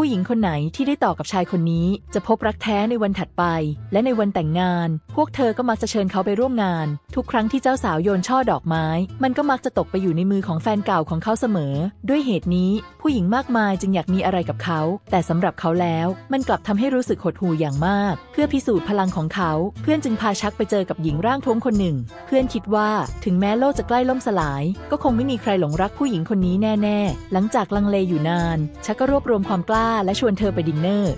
ผู้หญิงคนไหนที่ได้ต่อกับชายคนนี้ จะพบรักแท้ในวันถัดไป และในวันแต่งงาน พวกเธอก็มักจะเชิญเขาไปร่วมงาน ทุกครั้งที่เจ้าสาวโยนช่อดอกไม้ มันก็มักจะตกไปอยู่ในมือของแฟนเก่าของเขาเสมอ ด้วยเหตุนี้ ผู้หญิงมากมายจึงอยากมีอะไรกับเขา แต่สำหรับเขาแล้ว มันกลับทำให้รู้สึกหดหู่อย่างมาก เพื่อพิสูจน์พลังของเขา เพื่อนจึงพาชักไปเจอกับหญิงร่างท้วมคนหนึ่ง เพื่อนคิดว่าถึงแม้โลกจะใกล้ล่มสลาย ก็คงไม่มีใครหลงรักผู้หญิงคนนี้แน่ ๆ หลังจากลังเลอยู่นาน ชักก็รวบรวมความกล้าและชวนเธอไปดินเนอร์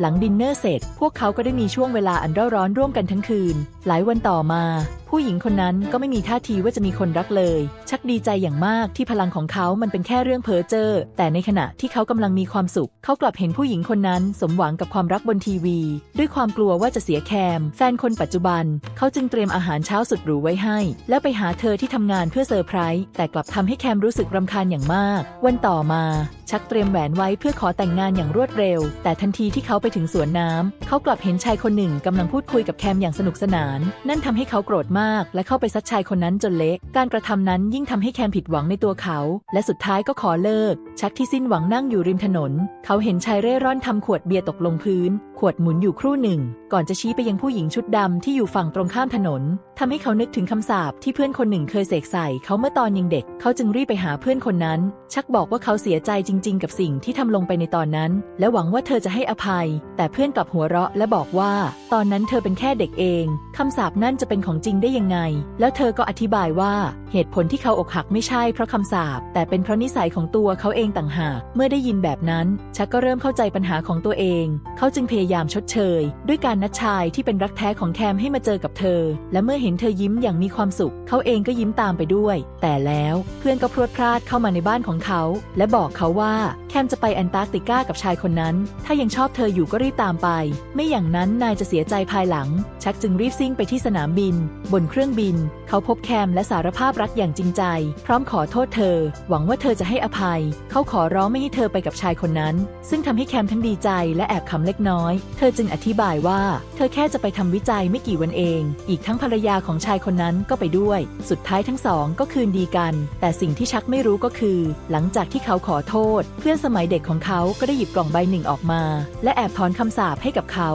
หลังดินเนอร์เสร็จ พวกเขาก็ได้มีช่วงเวลาอันร้อนร่วมกันทั้งคืนหลายวันต่อมา ผู้หญิงคนนั้นก็ไม่มีท่าทีว่าจะมีคนรักเลย ชักดีใจอย่างมากที่พลังของเขามันเป็นแค่เรื่องเพ้อเจ้อแต่ในขณะที่เขากำลังมีความสุข เขากลับเห็นผู้หญิงคนนั้นสมหวังกับความรักบนทีวี ด้วยความกลัวว่าจะเสียแคม แฟนคนปัจจุบัน เขาจึงเตรียมอาหารเช้าสุดหรูไว้ให้ แล้วไปหาเธอที่ทำงานเพื่อเซอร์ไพรส์แต่กลับทำให้แคมรู้สึกรำคาญอย่างมาก วันต่อมา ชักเตรียมแหวนไว้เพื่อขอแต่งงานอย่างรวดเร็ว แต่ทันทีที่เขาไปถึงสวนน้ำเขากลับเห็นชายคนหนึ่งกำลังพูดคุยกับแคมอย่างสนุกสนานนั่นทำให้เขาโกรธมาก และเข้าไปซัดชายคนนั้นจนเละการกระทำนั้นยิ่งทำให้แคมผิดหวังในตัวเขา และสุดท้ายก็ขอเลิก ชักที่สิ้นหวังนั่งอยู่ริมถนน เขาเห็นชายเร่ร่อนทำขวดเบียร์ตกลงพื้น ขวดหมุนอยู่ครู่หนึ่ง ก่อนจะชี้ไปยังผู้หญิงชุดดำที่อยู่ฝั่งตรงข้ามถนนทำให้เขานึกถึงคำสาปที่เพื่อนคนหนึ่งเคยเสกใส่เขาเมื่อตอนยังเด็ก เขาจึงรีบไปหาเพื่อนคนนั้น ชักบอกว่าเขาเสียใจจริง ๆ กับสิ่งที่ทำลงไปในตอนนั้น และหวังว่าเธอจะให้อภัย แต่เพื่อนกลับหัวเราะและบอกว่า ตอนนั้นเธอเป็นแค่เด็กเองคำสาปนั่นจะเป็นของจริงได้ยังไง แล้วเธอก็อธิบายว่าเหตุผลที่เขาอกหักไม่ใช่เพราะคำสาปแต่เป็นเพราะนิสัยของตัวเขาเองต่างหาก เมื่อได้ยินแบบนั้น ชักก็เริ่มเข้าใจปัญหาของตัวเอง เขาจึงพยายามชดเชย ด้วยการนัดชายที่เป็นรักแท้ของแคมให้มาเจอกับเธอ และเมื่อเห็นเธอยิ้มอย่างมีความสุข เขาเองก็ยิ้มตามไปด้วย แต่แล้วเพื่อนก็พรวดพลาดเข้ามาในบ้านของเขา และบอกเขาว่าแคมจะไปแอนตาร์กติกากับชายคนนั้น ถ้ายังชอบเธออยู่ก็รีบตามไป ไม่อย่างนั้นนายจะเสียใจภายหลัง ชักจึงรีบซิ่งไปที่สนามบิน บนเครื่องบิน เขาพบแคมและสารภาพรักอย่างจริงใจ พร้อมขอโทษเธอ หวังว่าเธอจะให้อภัย เขาขอร้องไม่ให้เธอไปกับชายคนนั้น ซึ่งทำให้แคมทั้งดีใจและแอบขำเล็กน้อย เธอจึงอธิบายว่า เธอแค่จะไปทำวิจัยไม่กี่วันเอง อีกทั้งภรรยาของชายคนนั้นก็ไปด้วย สุดท้ายทั้งสองก็คืนดีกัน แต่สิ่งที่ชักไม่รู้ก็คือ หลังจากที่เขาขอโทษ เพื่อนสมัยเด็กของเขาก็ได้หยิบกล่องใบหนึ่งออกมา และแอบถอนคำสาปให้กับเขา